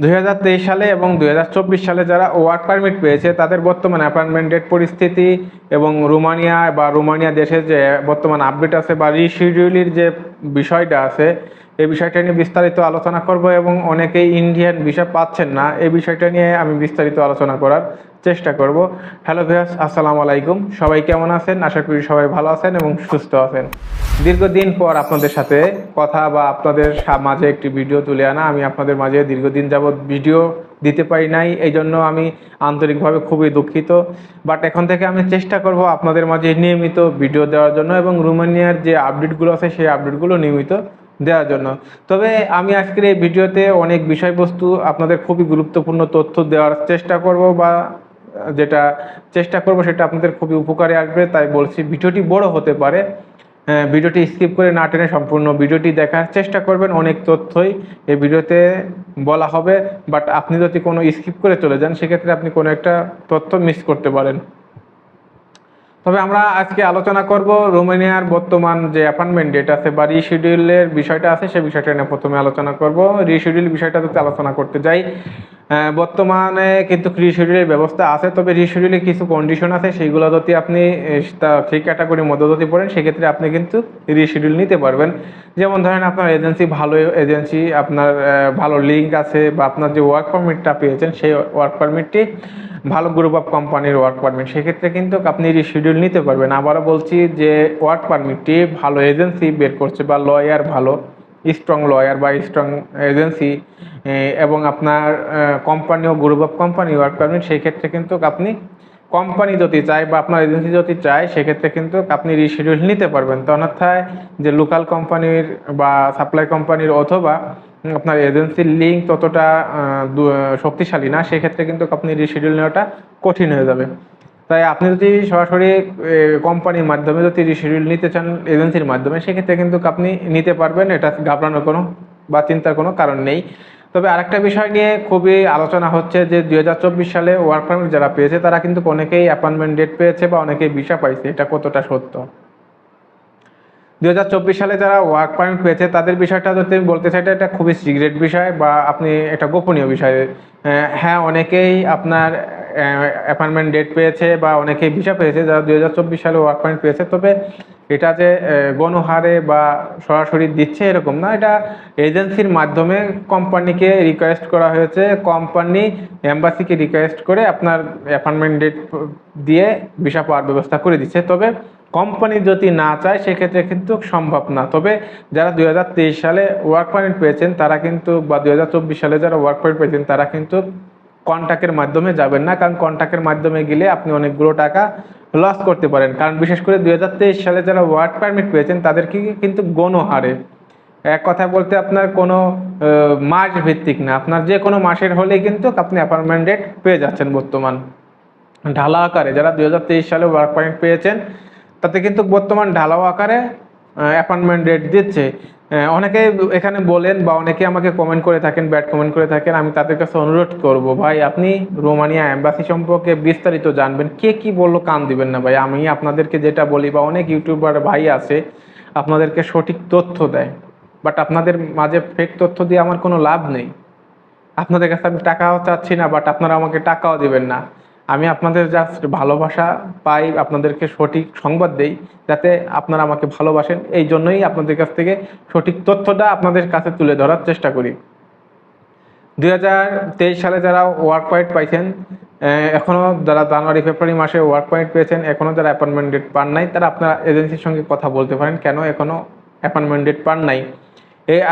দুই হাজার তেইশ সালে এবং দুই হাজার চব্বিশ সালে যারা ওয়ার্ক পারমিট পেয়েছে, তাদের বর্তমান অ্যাপয়েন্টমেন্টের পরিস্থিতি এবং রোমানিয়া বা রোমানিয়া দেশের যে বর্তমান আপডেট আছে বা রিশিডিউলির যে বিষয়টা আছে, এই বিষয়টা নিয়ে বিস্তারিত আলোচনা করব এবং অনেকেই ইন্ডিয়ান ভিসা পাচ্ছেন না। এই বিষয়টা নিয়ে আমি বিস্তারিত আলোচনা করার চেষ্টা করব। হ্যালো ভিয়াস আসসালামু আলাইকুম। সবাই কেমন আছেন? আশা করি সবাই ভালো আছেন এবং সুস্থ আছেন। দীর্ঘদিন পর আপনাদের সাথে কথা বা আপনাদের মাঝে একটি ভিডিও তুলে আনা। আমি আপনাদের মাঝে দীর্ঘদিন যাবৎ ভিডিও দিতে পারি নাই। এই জন্য আমি আন্তরিকভাবে খুবই দুঃখিত। বাট এখন থেকে আমি চেষ্টা করব আপনাদের মাঝে নিয়মিত ভিডিও দেওয়ার জন্য এবং রোমানিয়ার যে আপডেটগুলো আছে, সেই আপডেটগুলো নিয়মিত দেওয়ার জন্য। তবে আমি আজকের এই ভিডিওতে অনেক বিষয়বস্তু আপনাদের খুবই গুরুত্বপূর্ণ তথ্য দেওয়ার চেষ্টা করব বা যেটা চেষ্টা করব সেটা আপনাদের খুবই উপকারে আসবে। তাই বলছি ভিডিওটি বড় হতে পারে। হ্যাঁ, ভিডিওটি স্কিপ করে না টেনে সম্পূর্ণ ভিডিওটি দেখার চেষ্টা করবেন অনেক তথ্যই এই ভিডিওতে বলা হবে। বাট আপনি যদি কোনো স্কিপ করে চলে যান সেক্ষেত্রে আপনি কোনো একটা তথ্য মিস করতে পারেন। তবে আমরা আজকে আলোচনা করব রোমানিয়ার বর্তমান যে অ্যাপয়েন্টমেন্ট ডেট আছে বা রিশিডিউলের বিষয়টা আছে সেই বিষয়টা নিয়ে প্রথমে আলোচনা করব। রিশিডিউল বিষয়টা যদি আলোচনা করতে যাই। বর্তমানে কিন্তু রিশিডিউলের ব্যবস্থা আছে, তবে রিশিডিউলে কিছু কন্ডিশন আছে সেইগুলো যদি আপনি তা থ্রি ক্যাটাগরির মধ্যে যদি পড়েন, সেক্ষেত্রে আপনি কিন্তু রিশিডিউল নিতে পারবেন। যেমন ধরেন আপনার এজেন্সি ভালো এজেন্সি আপনার ভালো লিঙ্ক আছে বা আপনার যে ওয়ার্ক পারমিটটা পেয়েছেন, সেই ওয়ার্ক পারমিটটি ভালো গ্রুপ অফ কোম্পানির ওয়ার্ক পারমিট সেক্ষেত্রে কিন্তু আপনি রিশিডিউল নিতে পারবেন। আবারও বলছি যে ওয়ার্ক পারমিটটি ভালো এজেন্সি বের করছে বা লয়ার ভালো স্ট্রং লয়ার বা স্ট্রং এজেন্সি এবং আপনার company O group of company work permit, সেই ক্ষেত্রে কিন্তু আপনি কোম্পানি যদি চায় বা আপনার এজেন্সি যদি চায় সেক্ষেত্রে কিন্তু আপনি রিশিডিউল নিতে পারবেন। তো অন্যথায় যে লোকাল কোম্পানির বা সাপ্লাই কোম্পানির অথবা আপনার এজেন্সির লিঙ্ক ততটা শক্তিশালী না সেক্ষেত্রে কিন্তু আপনি রিশিডিউল নেওয়াটা কঠিন হয়ে যাবে। তাই আপনি যদি সরাসরি কোম্পানির মাধ্যমে যদি শিডিউল নিতে চান এজেন্সির মাধ্যমে, সেক্ষেত্রে কিন্তু আপনি নিতে পারবেন। এটা ঘাবড়ানোর কোনো বা চিন্তার কোনো কারণ নেই। তবে আরেকটা বিষয় নিয়ে খুবই আলোচনা হচ্ছে যে দু হাজার চব্বিশ সালে ওয়ার্ক পারমিট যারা পেয়েছে, তারা কিন্তু অনেকেই অ্যাপয়েন্টমেন্ট ডেট পেয়েছে বা অনেকেই ভিসা পাইছে। এটা কতটা সত্য? দুই হাজার চব্বিশ সালে যারা ওয়ার্ক পারমিট পেয়েছে, তাদের বিষয়টা যদি আমি বলতে চাই, এটা খুবই সিক্রেট বিষয় বা আপনি এটা গোপনীয় বিষয়। হ্যাঁ অনেকেই আপনার অ্যাপয়েন্টমেন্ট ডেট পেয়েছে বা অনেকে ভিসা পেয়েছে, যারা দু হাজার চব্বিশ সালে ওয়ার্ক পারমিট পেয়েছে। তবে এটা যে গণহারে বা সরাসরি দিচ্ছে এরকম না, এটা এজেন্সির মাধ্যমে কোম্পানিকে রিকোয়েস্ট করা হয়েছে। কোম্পানি এম্বাসিকে রিকোয়েস্ট করে আপনার অ্যাপয়েন্টমেন্ট ডেট দিয়ে ভিসা পাওয়ার ব্যবস্থা করে দিচ্ছে। তবে কোম্পানি যদি না চায়, সেক্ষেত্রে কিন্তু সম্ভব না। তবে যারা দুই হাজার তেইশ সালে ওয়ার্ক পারমিট পেয়েছেন, তারা কিন্তু, বা দুই হাজার চব্বিশ সালে যারা ওয়ার্ক পারমিট পেয়েছেন, তারা কিন্তু কন্ট্যাক্টের মাধ্যমে যাবেন না, কারণ কন্ট্যাক্টের মাধ্যমে গেলে আপনি অনেকগুলো টাকা লস করতে পারেন। কারণ বিশেষ করে দু হাজার তেইশ সালে যারা ওয়ার্ক পারমিট পেয়েছেন তাদেরকে কিন্তু গণহারে এক কথা বলতে আপনার কোনো মাস ভিত্তিক না। আপনার যে কোনো মাসের হলেই কিন্তু আপনি অ্যাপয়েন্টমেন্ট ডেট পেয়ে যাচ্ছেন বর্তমান। ঢালা আকারে যারা দুই হাজার তেইশ সালে ওয়ার্ক পয়েন্ট পেয়েছেন, তাতে কিন্তু বর্তমান ঢালাও আকারে অ্যাপয়েন্টমেন্ট ডেট দিচ্ছে। অনেকে এখানে বলেন বা অনেকে আমাকে কমেন্ট করে থাকেন ব্যাড কমেন্ট করে থাকেন, আমি তাদের কাছে অনুরোধ করব, ভাই আপনি রোমানিয়া অ্যাম্বাসি সম্পর্কে বিস্তারিত জানবেন, কে কি বলল কান দিবেন না ভাই? আমি আপনাদেরকে যেটা বলি বা অনেক ইউটিউবার ভাই আছে, আপনাদেরকে সঠিক তথ্য দেয় বাট আপনাদের মাঝে ফেক তথ্য দিয়ে আমার কোনো লাভ নেই। আপনাদের কাছে আমি টাকাও চাচ্ছি না বাট আপনারা আমাকে টাকাও দিবেন না। আমি আপনাদের জাস্ট ভালোবাসা পাই, আপনাদেরকে সঠিক সংবাদ দেই, যাতে আপনারা আমাকে ভালোবাসেন। এই জন্যই আপনাদের কাছ থেকে সঠিক তথ্যটা আপনাদের কাছে তুলে ধরার চেষ্টা করি। দু হাজার তেইশ সালে যারা ওয়ার্ক পয়েন্ট পাইছেন এখনও যারা জানুয়ারি, ফেব্রুয়ারি মাসে ওয়ার্ক পয়েন্ট পেয়েছেন এখনও যারা অ্যাপয়েন্টমেন্ট ডেট পান নাই, তারা আপনারা এজেন্সির সঙ্গে কথা বলতে পারেন। কেন এখনও অ্যাপয়েন্টমেন্ট ডেট পান নাই?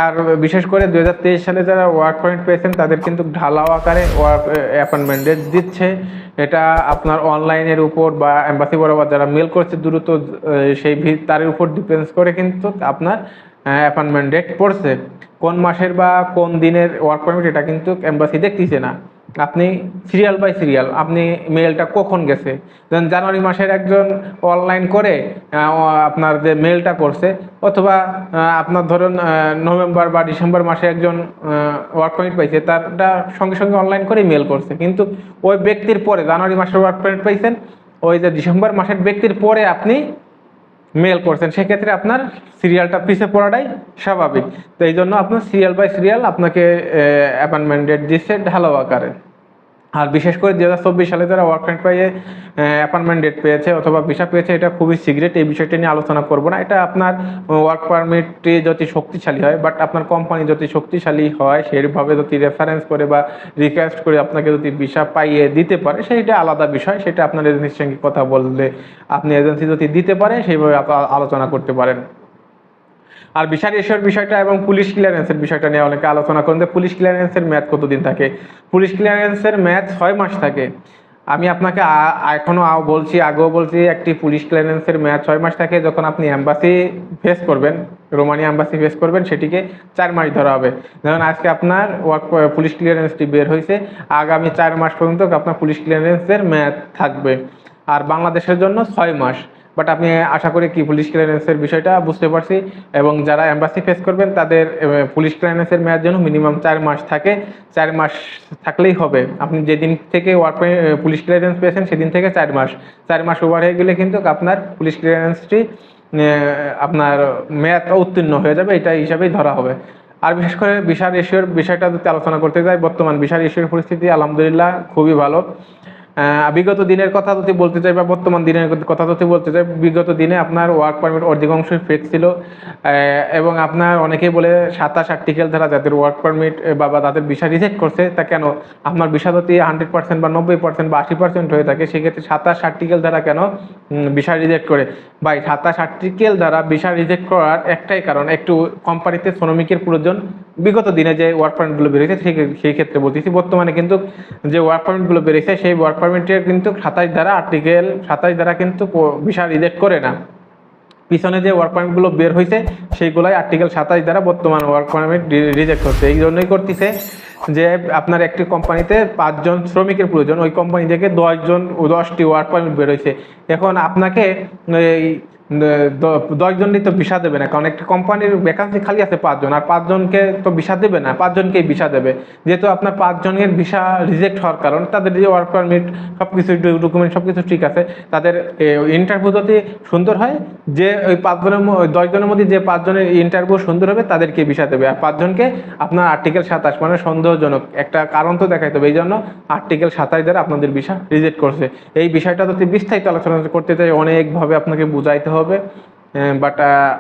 আর বিশেষ করে দু হাজার তেইশ সালে যারা ওয়ার্ক পয়েন্ট পেয়েছেন, তাদের কিন্তু ঢালাও আকারে ওয়ার্ক অ্যাপয়েন্টমেন্ট দিচ্ছে। এটা আপনার অনলাইনের উপর বা অ্যাম্বাসি বরাবর যারা মেল করছে, দ্রুত সেই তার উপর ডিপেন্ডস করে কিন্তু আপনার অ্যাপয়েন্টমেন্ট ডেট পড়ছে। কোন মাসের বা কোন দিনের ওয়ার্ক পারমিট এটা কিন্তু অ্যাম্বাসি দেখতেছে না। আপনি সিরিয়াল বাই সিরিয়াল আপনি মেলটা কখন গেছে? যেমন জানুয়ারি মাসের একজন অনলাইন করে আপনার যে মেলটা করছে, অথবা আপনার ধরুন নভেম্বর বা ডিসেম্বর মাসে একজন ওয়ার্ক পারমিট পাইছে, তারটা সঙ্গে সঙ্গে অনলাইন করে মেল করছে। কিন্তু ওই ব্যক্তির পরে, জানুয়ারি মাসের ওয়ার্ক পারমিট পাইছেন, ওই যে ডিসেম্বর মাসের ব্যক্তির পরে আপনি মেল করছেন, সেক্ষেত্রে আপনার সিরিয়ালটা পিছে পড়াটাই স্বাভাবিক। তো এই জন্য আপনার সিরিয়াল বাই সিরিয়াল আপনাকে অ্যাপয়েন্টমেন্ট ডেট দিচ্ছে ঢালাও আকারে। আর বিশেষ করে দু হাজার চব্বিশ সালে যারা ওয়ার্ক পয়েন্ট পাইয়ে অ্যাপয়েন্টমেন্ট ডেট পেয়েছে অথবা ভিসা পেয়েছে, এটা খুবই সিগ্রেট এই বিষয়টা নিয়ে আলোচনা করব না। এটা আপনার ওয়ার্ক পারমিটটি যদি শক্তিশালী হয় বাট আপনার কোম্পানি যদি শক্তিশালী হয়, সেইভাবে যদি রেফারেন্স করে বা রিকোয়েস্ট করে আপনাকে যদি ভিসা পাইয়ে দিতে পারে, সেইটা আলাদা বিষয়। সেটা আপনার এজেন্সির সঙ্গে কথা বললে আপনি এজেন্সি যদি দিতে পারে সেইভাবে আলোচনা করতে পারেন। আর বিচার এসের বিষয়টা এবং পুলিশ ক্লিয়ারেন্সের বিষয়টা নিয়ে অনেকে আলোচনা করেন যে পুলিশ ক্লিয়ারেন্সের মেয়াদ কতদিন থাকে? পুলিশ ক্লিয়ারেন্সের মেয়াদ ছয় মাস থাকে। আমি আপনাকে এখনও বলছি, আগেও বলছি, একটি পুলিশ ক্লিয়ারেন্সের মেয়াদ ছয় মাস থাকে। যখন আপনি অ্যাম্বাসি ফেস করবেন, রোমানিয়া অ্যাম্বাসি ফেস করবেন, সেটিকে চার মাস ধরা হবে। যেমন আজকে আপনার ওয়ার্ক পুলিশ ক্লিয়ারেন্সটি বের হয়েছে। আগামী চার মাস পর্যন্ত আপনার পুলিশ ক্লিয়ারেন্সের মেয়াদ থাকবে। আর বাংলাদেশের জন্য ছয় মাস। বাট আমি আশা করি কি, পুলিশ ক্লিয়ারেন্সের বিষয়টা বুঝতে পারছি এবং যারা এম্বাসি ফেস করবেন, তাদের পুলিশ ক্লিয়ারেন্সের মেয়াদ জন্য মিনিমাম চার মাস থাকে। চার মাস থাকলেই হবে। আপনি যেদিন থেকে ওয়ার্ক পুলিশ ক্লিয়ারেন্স পেয়েছেন, সেদিন থেকে চার মাস। চার মাস ওভার হয়ে গেলে কিন্তু আপনার পুলিশ ক্লিয়ারেন্সটি আপনার মেয়াদ উত্তীর্ণ হয়ে যাবে। এটা হিসাবেই ধরা হবে। আর বিশেষ করে বিশাল এশিয়ার বিষয়টা যদি আলোচনা করতে যাই, বর্তমান বিশাল এশিয়ার পরিস্থিতি আলহামদুলিল্লাহ খুবই ভালো। বিগত দিনের কথা যদি বলতে চাই বা বর্তমান দিনের কথা যদি বলতে চাই, বিগত দিনে আপনার ওয়ার্ক পারমিট অধিকাংশই ফেক ছিল এবং আপনার অনেকেই বলে সাতাশ আর্টিকেল দ্বারা যাদের ওয়ার্ক পারমিট বা তাদের ভিসা রিজেক্ট করছে, তা কেন? আপনার ভিসা যদি হান্ড্রেড পার্সেন্ট বা নব্বই পার্সেন্ট বা আশি পার্সেন্ট হয়ে থাকে, সেক্ষেত্রে সাতাশ আর্টিকেল দ্বারা কেন ভিসা রিজেক্ট করে? ভাই, সাতাশ আর্টিকেল দ্বারা ভিসা রিজেক্ট করার একটাই কারণ, একটু কোম্পানিতে শ্রমিকের প্রয়োজন। বিগত দিনে যে ওয়ার্ক পারমিটগুলো বেরিয়েছে সেই ক্ষেত্রে বলতেছি, বর্তমানে কিন্তু যে ওয়ার্ক পারমিটগুলো বেরিয়েছে সেই ওয়ার্ক পারমিটের কিন্তু সাতাশ দ্বারা আর্টিকেল সাতাশ দ্বারা কিন্তু ভিসা রিজেক্ট করে না। পিছনে যে ওয়ার্ক পারমিটগুলো বের হয়েছে সেইগুলাই আর্টিকেল সাতাশ দ্বারা বর্তমান ওয়ার্ক পারমিট রিজেক্ট হচ্ছে এই জন্যই করতেছে যে আপনার একটি কোম্পানিতে পাঁচজন শ্রমিকের প্রয়োজন, ওই কোম্পানি থেকে দশজন, দশটি ওয়ার্ক পারমিট বেরোয়ছে এখন আপনাকে দশজনই তো ভিসা দেবে না, কারণ একটা কোম্পানির ভ্যাকান্সি খালি আছে পাঁচজন, আর পাঁচজনকে তো ভিসা দেবে না, পাঁচজনকেই ভিসা দেবে। যেহেতু আপনার পাঁচজনের ভিসা রিজেক্ট হওয়ার কারণ, তাদের যে ওয়ার্ক পারমিট সব কিছু ডকুমেন্ট সব কিছু ঠিক আছে, তাদের ইন্টারভিউ যদি সুন্দর হয় যে ওই পাঁচজনের দশজনের মধ্যে যে পাঁচজনের ইন্টারভিউ সুন্দর হবে, তাদেরকে ভিসা দেবে। আর পাঁচজনকে আপনার আর্টিকেল সাতাশ মানে সন্দেহজনক। একটা কারণ তো দেখাইতে হবে এই জন্য আর্টিকেল সাতাশ দ্বারা আপনাদের ভিসা রিজেক্ট করছে। এই বিষয়টা যদি বিস্তারিত আলোচনা করতে চাই, অনেকভাবে আপনাকে বুঝাইতে হবে। বাট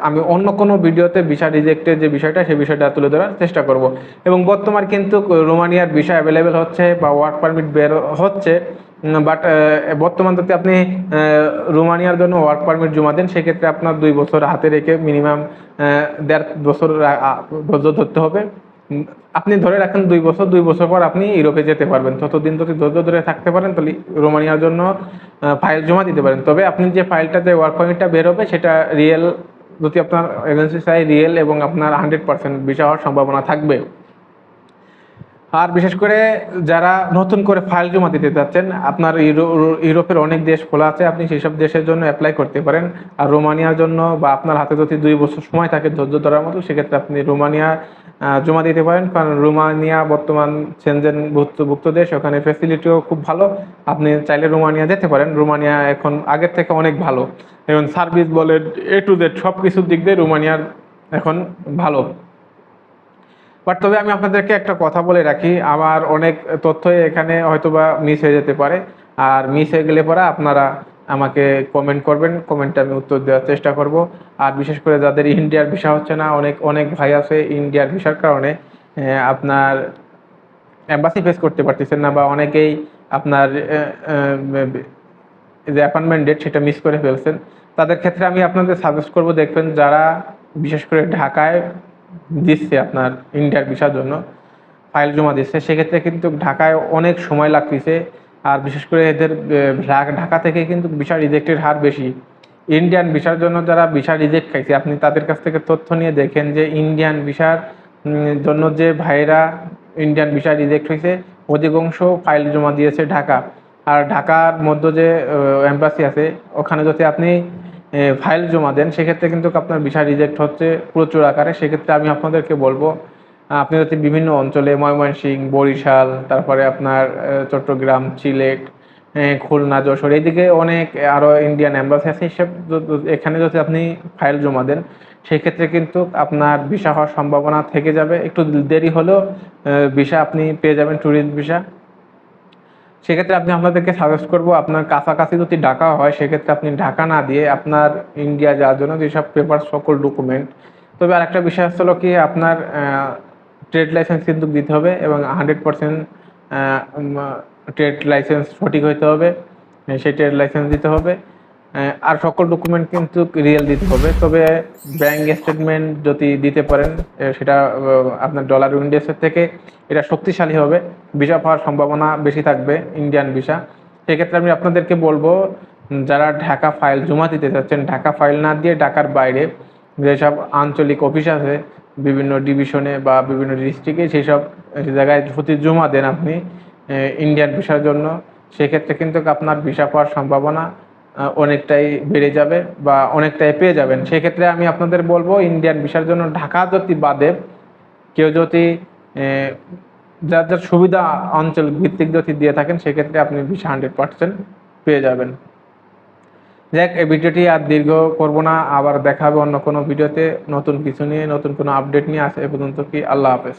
আমি অন্য কোনো ভিডিওতে ভিসা রিজেক্টের যে বিষয়টা সেই বিষয়টা তুলে ধরার চেষ্টা করব। এবং বর্তমান কিন্তু রোমানিয়ার ভিসা অ্যাভেলেবেল হচ্ছে বা ওয়ার্ক পারমিট বের হচ্ছে। বাট বর্তমান যদি আপনি রোমানিয়ার জন্য ওয়ার্ক পারমিট জমা দেন, সেক্ষেত্রে আপনার দুই বছর হাতে রেখে মিনিমাম দেড় বছর ধৈর্য ধরতে হবে। আপনি ধরে রাখেন দুই বছর দুই বছর পর আপনি ইউরোপে যেতে পারবেন। ততদিন যদি ধৈর্য ধরে থাকতে পারেন, তাহলে রোমানিয়ার জন্য ফাইল জমা দিতে পারেন। তবে আপনি যে ফাইলটা যে ওয়ার্ক পারমিটটা বের হবে, সেটা রিয়েল যদি আপনার এজেন্সি চাই রিয়েল এবং আপনার হান্ড্রেড পার্সেন্ট ভিসা হওয়ার সম্ভাবনা থাকবে আর বিশেষ করে যারা নতুন করে ফাইল জমা দিতে চাচ্ছেন, আপনার ইউরো- ইউরোপের অনেক দেশ খোলা আছে, আপনি সেই সব দেশের জন্য অ্যাপ্লাই করতে পারেন। আর রোমানিয়ার জন্য বা আপনার হাতে যদি দুই বছর সময় থাকে ধৈর্য ধরার মতো, সেক্ষেত্রে আপনি রোমানিয়া জমা দিতে পারেন। কারণ রোমানিয়া বর্তমান সেনজেন ভুক্তভুক্ত দেশ, ওখানে ফেসিলিটিও খুব ভালো। আপনি চাইলে রোমানিয়া যেতে পারেন। রোমানিয়া এখন আগের থেকে অনেক ভালো। এবং সার্ভিস বলেন এ টু জেড সব কিছুর দিক দিয়ে রোমানিয়ার এখন ভালো। বাট তবে আমি আপনাদেরকে একটা কথা বলে রাখি, আমার অনেক তথ্যই এখানে হয়তোবা মিস হয়ে যেতে পারে। আর মিস হয়ে গেলে পরে আপনারা আমাকে কমেন্ট করবেন কমেন্টে আমি উত্তর দেওয়ার চেষ্টা করব। আর বিশেষ করে যাদের ইন্ডিয়ার ভিসা হচ্ছে না, অনেক অনেক ভাই আছে ইন্ডিয়ার ভিসার কারণে আপনার অ্যাম্বাসি ফেস করতে পারতেছেন না বা অনেকেই আপনার যে অ্যাপয়েন্টমেন্ট ডেট সেটা মিস করে ফেলছেন। তাদের ক্ষেত্রে আমি আপনাদের সাজেস্ট করব, দেখবেন যারা বিশেষ করে ঢাকায় দিচ্ছে আপনার ইন্ডিয়ার ভিসার জন্য ফাইল জমা দিচ্ছে। সেক্ষেত্রে কিন্তু ঢাকায় অনেক সময় লাগতেছে। আর বিশেষ করে এদের ঢাকা- থেকে কিন্তু ভিসা রিজেক্টের হার বেশি। ইন্ডিয়ান ভিসার জন্য যারা ভিসা রিজেক্ট খাইছে, আপনি তাদের কাছ থেকে তথ্য নিয়ে দেখেন যে ইন্ডিয়ান ভিসার জন্য যে ভাইরা ইন্ডিয়ান ভিসা রিজেক্ট হয়েছে অধিকাংশ ফাইল জমা দিয়েছে ঢাকা। আর ঢাকার মধ্যে যে এম্বাসি আছে, ওখানে যদি আপনি ফাইল জমা দেন, সেক্ষেত্রে কিন্তু আপনার ভিসা রিজেক্ট হচ্ছে প্রচুর আকারে। সেক্ষেত্রে আমি আপনাদেরকে বলব আপনি যদি বিভিন্ন অঞ্চলে, ময়মনসিংহ, বরিশাল, তারপরে আপনার চট্টগ্রাম, সিলেট খুলনা, যশোর, এইদিকে অনেক আরও ইন্ডিয়ান এম্বাসি আছে। য- এখানে যদি আপনি ফাইল জমা দেন সেই ক্ষেত্রে কিন্তু আপনার ভিসা হওয়ার সম্ভাবনা থেকে যাবে। একটু দেরি হলেও ভিসা আপনি পেয়ে যাবেন ট্যুরিস্ট ভিসা সেক্ষেত্রে আপনি আপনাদেরকে সাজেস্ট করব, আপনার কাছাকাছি যদি ঢাকা হয়, সেক্ষেত্রে আপনি ঢাকা না দিয়ে আপনার ইন্ডিয়া যাওয়ার জন্য যেসব পেপার সকল ডকুমেন্ট তবে আরেকটা বিষয় হলো কি, আপনার ট্রেড লাইসেন্স কিন্তু দিতে হবে এবং হান্ড্রেড পারসেন্ট ট্রেড লাইসেন্স সঠিক হইতে হবে। সেই ট্রেড লাইসেন্স দিতে হবে। আর সকল ডকুমেন্ট কিন্তু রিয়েল দিতে হবে। তবে ব্যাংক স্টেটমেন্ট যদি দিতে পারেন সেটা আপনার ডলার উইন্ডোজের থেকে এটা শক্তিশালী হবে। ভিসা পাওয়ার সম্ভাবনা বেশি থাকবে ইন্ডিয়ান ভিসা সেক্ষেত্রে আমি আপনাদেরকে বলব, যারা ঢাকা ফাইল জমা দিতে চাচ্ছেন ঢাকা ফাইল না দিয়ে ঢাকার বাইরে যেসব আঞ্চলিক অফিস আছে, বিভিন্ন ডিভিশনে বা বিভিন্ন ডিস্ট্রিক্টে সেই সব জায়গায় যদি জমা দেন আপনি ইন্ডিয়ান ভিসার জন্য। সেক্ষেত্রে কিন্তু আপনার ভিসা পাওয়ার সম্ভাবনা অনেকটাই বেড়ে যাবে বা অনেকটাই পেয়ে যাবেন। সেক্ষেত্রে আমি আপনাদের বলব ইন্ডিয়ান ভিসার জন্য ঢাকা যদি বাদে কেউ যদি যার যার সুবিধা অঞ্চল ভিত্তিক যদি দিয়ে থাকেন, সেক্ষেত্রে আপনি ভিসা হান্ড্রেড পার্সেন্ট পেয়ে যাবেন। যাক, এই ভিডিওটি আর দীর্ঘ করব না, আবার দেখাবে অন্য কোনো ভিডিওতে। নতুন কিছু নিয়ে, নতুন কোনো আপডেট নিয়ে আসে এ পর্যন্ত কি। আল্লাহ হাফেজ।